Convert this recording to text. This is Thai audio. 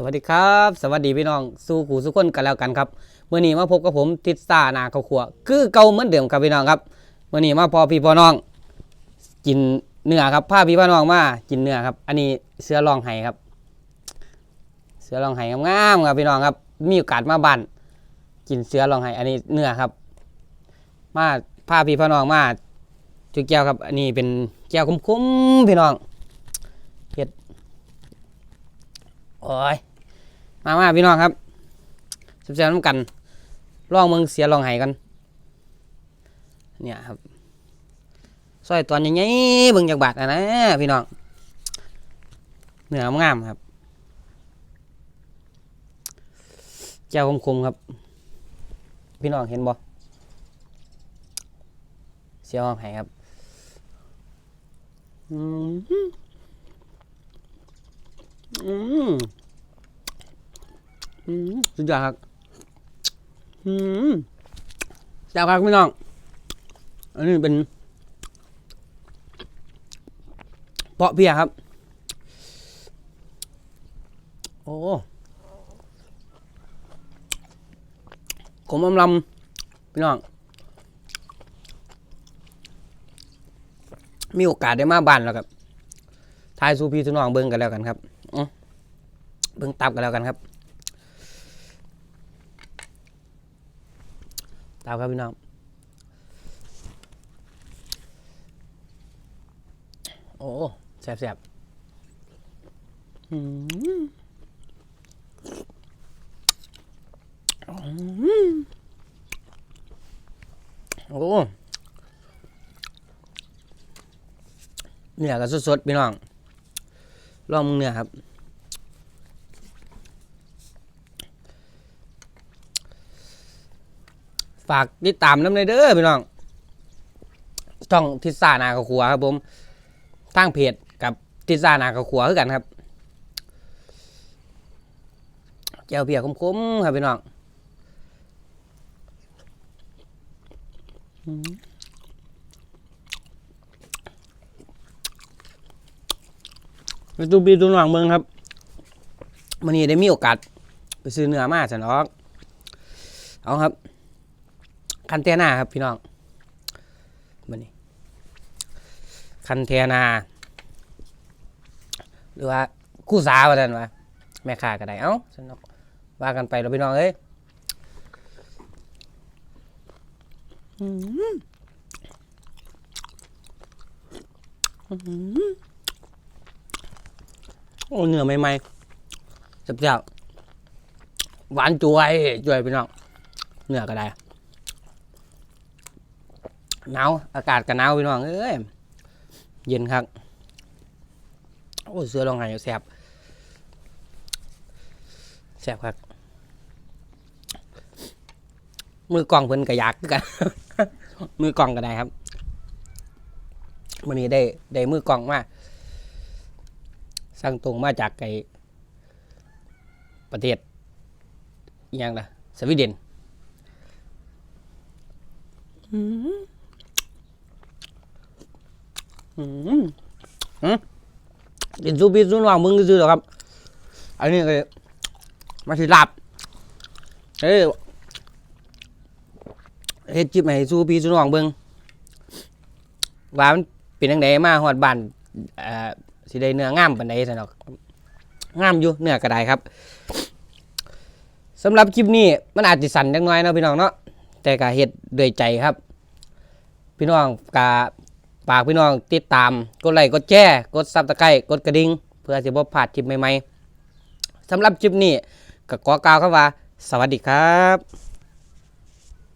สวัสดีครับ สวัสดีพี่น้องสู่ขู่สุคนกันแล้วกันครับเมื่อนี้มาพบกับผมทิศซานาเขาวขัวคือเก่าเหมือนเดิมครับพี่น้องครับเมื่อนี้มาพอพี่พอน้อง กินเนื้อครับพาพี่พอน้องมากินเนื้อครับ อันนี้เสื้อรองไห้ครับ เสื้อรองไห้งามๆครับพี่น้องครับ มีโอกาสมาบ้านกินเสื้อรองไห้อันนี้เนื้อครับ มาพาพี่พอน้องมาจุกแก้วครับ อันนี้เป็นแก้วคมๆพี่น้องเห็ดโอ้ย มามาพี่น้องครับแซ่บๆน้ำกันลองเมืองเสียลองไห้กัน เนี่ยครับซอยตอนใหญ่ๆเบิ่งจากบาทนะนะพี่น้องเนื้องามๆครับเจ้าคมๆครับ พี่น้องเห็นบ่เสียลองไห้ครับอืมอืม สุดยอดครับอืมแซ่บครับพี่น้อง อันนี้เป็นเปาะเพียครับ โอ้ขมอำลำพี่น้อง มีโอกาสได้มาบ้านแล้วครับทายสู้พี่สู้น้องเบิ้งกันแล้วกันครับเบิ้งตับกันแล้วกันครับามครับพี่น้องโอ้แซ่บแซ่บอืมอืมโอ้เนี่ยก็สดๆพี่น้องลองมึงเนี่ยครับ ฝากติดตามน้ำในเด้อพี่น้องช่องทิศซานาคาขัวครับผมทางเพจกับทิศซานาคาขัวคือกันครับแก้วเบียร์คมๆครับพี่น้องไปดูบีดูหนังเมืองครับวันนี้ได้มีโอกาสไปซื้อเนื้อมาสันออกเอาครับ คันเทนาครับพี่น้องบันนี้ คันเทนา หรือว่าคู่สาวว่าท่านวะแม่ค้าก็ได้เอ้าสนุกว่ากันไปเราพี่น้องเอ้ยอืมอื้อหือโอ้เนื้อใหม่ๆจับจับหวานจวยจวยพี่น้องเนื้อก็ได้ หนาวอากาศก็หนาวพี่น้องเอ้ยเย็นครับโอ้เสื้อลองไห้แสบแสบครับมือกล่องเพิ่นก็อยากกัน มือกล่องก็ได้ครับวันนี้ได้ได้มือกล่องมาสั่งตรงมาจากไกประเทศยังล่ะสวีเดนอืมอืมอืม กินซูปีซูนวางมึงก็ซื้อหรอครับ อันนี้ก็มาสิลาบเอ้ยเฮ็ดจิบให้ซูปีซูนวางเบิ่งว่ามันเป็นจังไดมาฮอดบ้านเอ่อสิได้เนื้องามปานใดซั่นดอกงามอยู่เนื้อก็ได้ครับสำหรับคลิปนี้มันอาจสิสั่นจังน้อยเนาะพี่น้องเนาะแต่ก็เฮ็ดด้วยใจครับ พี่น้องกา ฝากพี่น้องติดตาม กดไลค์กดแชร์กดซับสไครต์กดกระดิ่งเพื่อสิบ่พลาดคลิปใหม่ๆสำหรับคลิปนี้ก็ขอกล่าวคำว่า สวัสดีครับ